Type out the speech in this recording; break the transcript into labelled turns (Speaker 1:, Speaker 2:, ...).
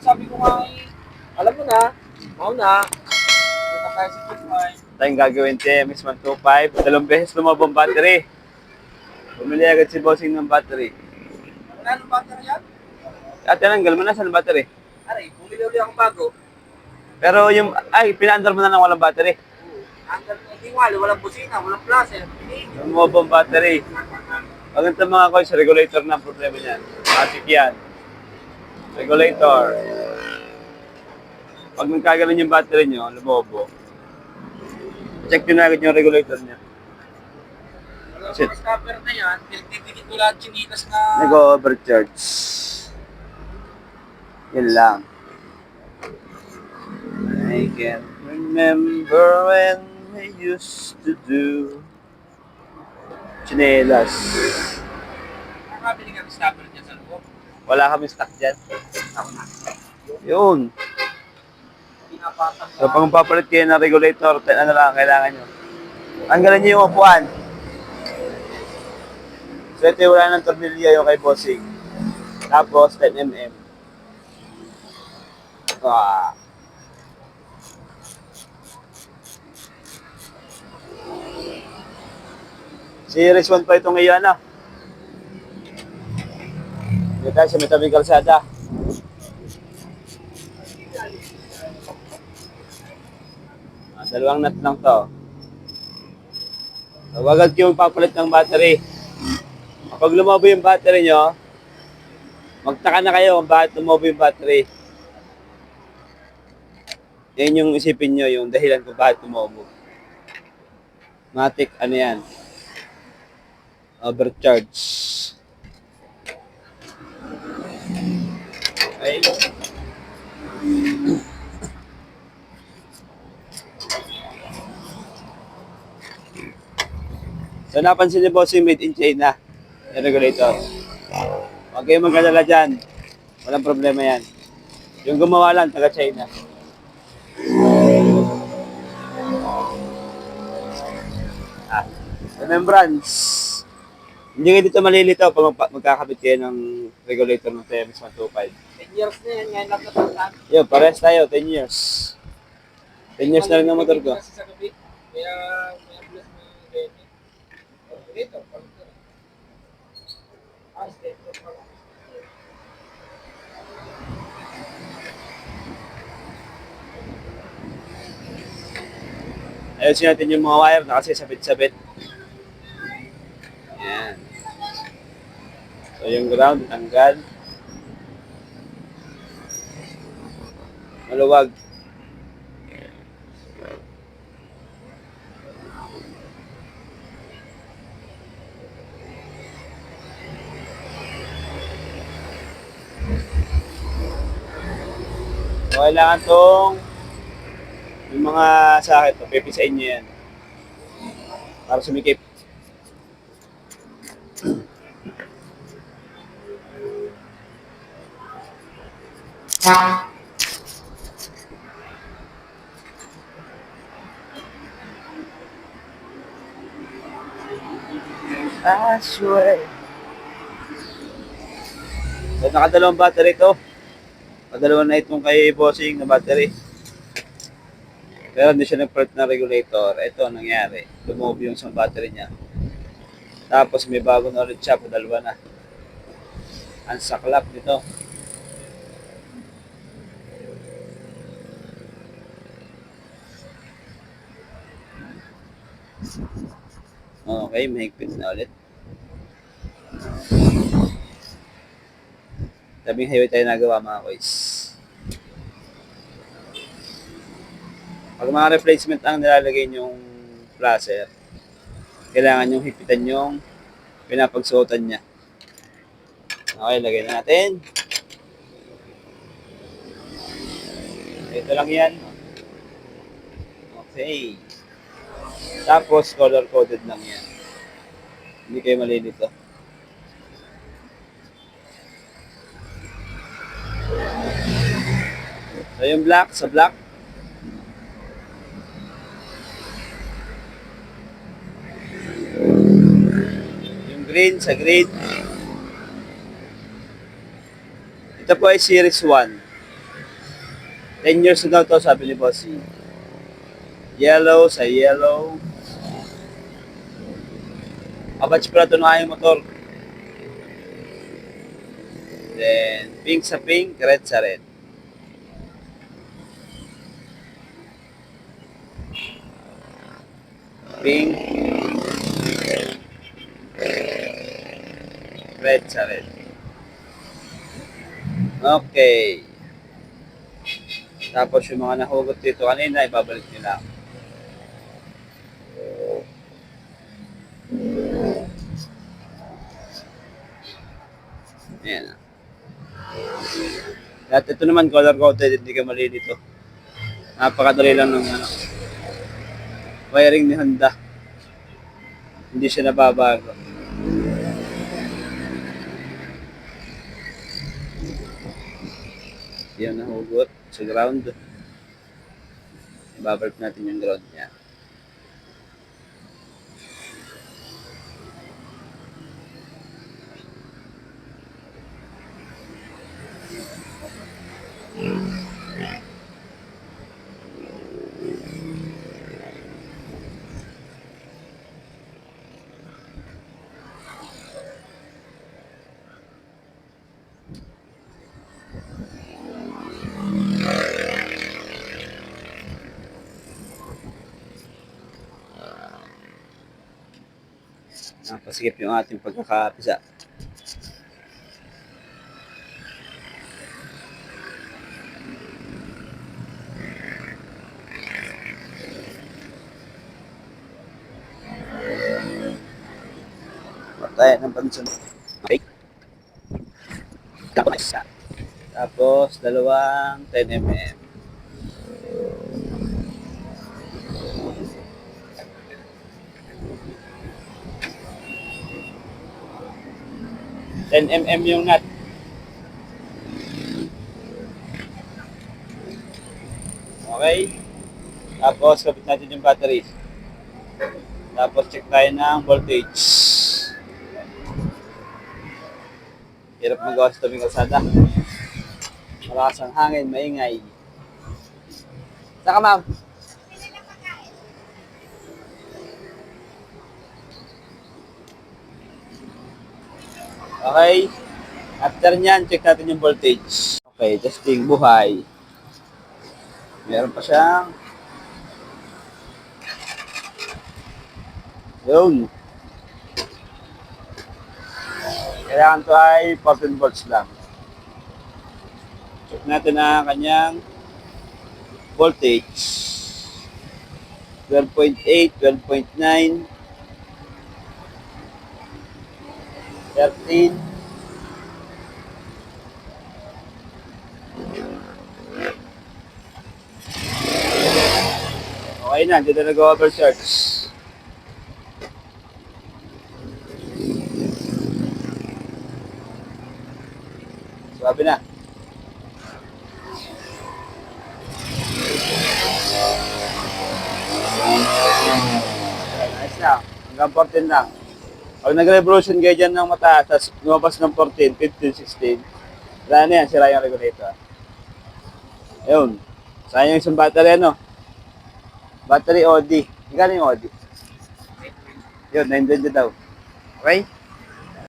Speaker 1: sabi ko nga eh, alam mo na, mau na. Na tayo sa Bitcoin.
Speaker 2: Tayong gagawin TMS 125. Dalawang beses lumabang battery. Bumili agad si Bossing ng battery.
Speaker 1: Wala nang battery yan?
Speaker 2: At tinanggal mo na sa battery.
Speaker 1: Aray, bumili ulit ako bago.
Speaker 2: Pero yung, ay, pinaandar mo na ng walang battery.
Speaker 1: Hanggang hindi wala, walang busina, walang. Hindi.
Speaker 2: Lumabang battery. Pag ito mga coins, regulator na ang problema niyan. Matik yan. Regulator. Pag nagkagalan yung battery nyo, lumobo. Check din agad yung regulator Shit.
Speaker 1: mga stopper na yan, pinagdidikit ko lahat chinitas na...
Speaker 2: Nag-overcharge. Yan lang. I can remember when we used to do chinelas.
Speaker 1: Nakakabili ka ng stopper.
Speaker 2: Wala kami stock dyan. Yun. So, pag papalit kayo ng regulator, ano lang, kailangan nyo. Tanggalan nyo yung upuan. So, ito yung wala ng tornilyo yung kay Bossing. Tapos, 10mm. Ah. Series 1 pa ito ngayon, ah. Tayo sa Metabi Calzada. Ah, dalawang nut lang to. So, wag agad kayo magpapalit ng battery. Kapag lumabo yung battery nyo, magtaka na kayo kung bakit lumabo yung battery. Yan yung isipin nyo, yung dahilan kung bakit lumabo. Matic, ano yan? Overcharge. Okay. So napansin niyo po si made in China, yung regulator. Huwag kayong magkalala dyan. Walang problema yan. Yung gumawa lang, taga China. Ah, remembrance. Hindi kayo dito malilito pag magpa- magkakabit kayo ng regulator ng TMS 125.
Speaker 1: 10 years na yan, ngayon lang natandaan.
Speaker 2: Yo, pares tayo, 10 years. 10 years na rin ang motor ko.
Speaker 1: Kasi sa gabi, kaya may plus na ganyan. Dito, pag- Ah, step up pala.
Speaker 2: Ayusin natin yung mga wire na So ground, tanggal. Maluwag. So, kailangan tong yung mga sakit, to, pipisain nyo yan. Para sumikip. I swear. So, nakadalawang battery to. Nakadalawa na itong kay bossing na battery. Pero hindi siya nag-part na regulator. Ito ang nangyari. Lumove yung isang battery niya. Tapos may bago na ulit siya. Padalwa na. Ang saklap nito. Okay, mahigpit na ulit. Tabing highway tayo nagawa mga boys. Pag mga replacement ang nilalagay yung placer, kailangan yung hipitan yung pinapagsuotan niya. Okay, lagay na natin. Ito lang yan. Okay. Tapos, color-coded lang yan. Hindi kayo malilito. So, yung black, sa black, Yung green sa green. Ito po ay series 1. 10 years na to, sabi ni Bossy. Yellow sa yellow. Abats pala ito ng motor. Then, pink sa pink, red sa red. Pink. Red sa red. Okay. Tapos yung mga nahugot dito kanina, ibabalik nila. Ayan. At ito naman color coded, hindi ka mali dito. Napakadali lang ng ano, wiring ni Honda. Hindi siya nababago. Yan nahugot sa ground. Ibabalik natin yung ground niya. Napasigip yung ating pagkakapisa. Matay ng pansun. Okay. Tapos. Tapos dalawang 10 mm. Ten mm yung nut. Okay. Tapos kapit natin yung battery. Tapos check tayo ng voltage. Hirap magawa sa tabing kalsada. Malakas ang hangin, maingay. Saka ma'am? Okay. After nyan, check natin yung voltage. Okay, testing buhay. Meron pa siyang Yun. Kailangan to ay 14 volts lang. Check natin ang kanyang voltage. 12.8, 12.9, 13, Okay na, hindi na nag-overcharge. Sabi na. Ayos na. Hanggang 14 lang. Pag nag-revolution kayo dyan ng mataas, tapos lumabas ng 14, 15, 16, wala na yan, sira yung regulator. Ayun. Sayang isang battery, ano? Battery OD. Yung OD? Yun, 920 daw. Okay?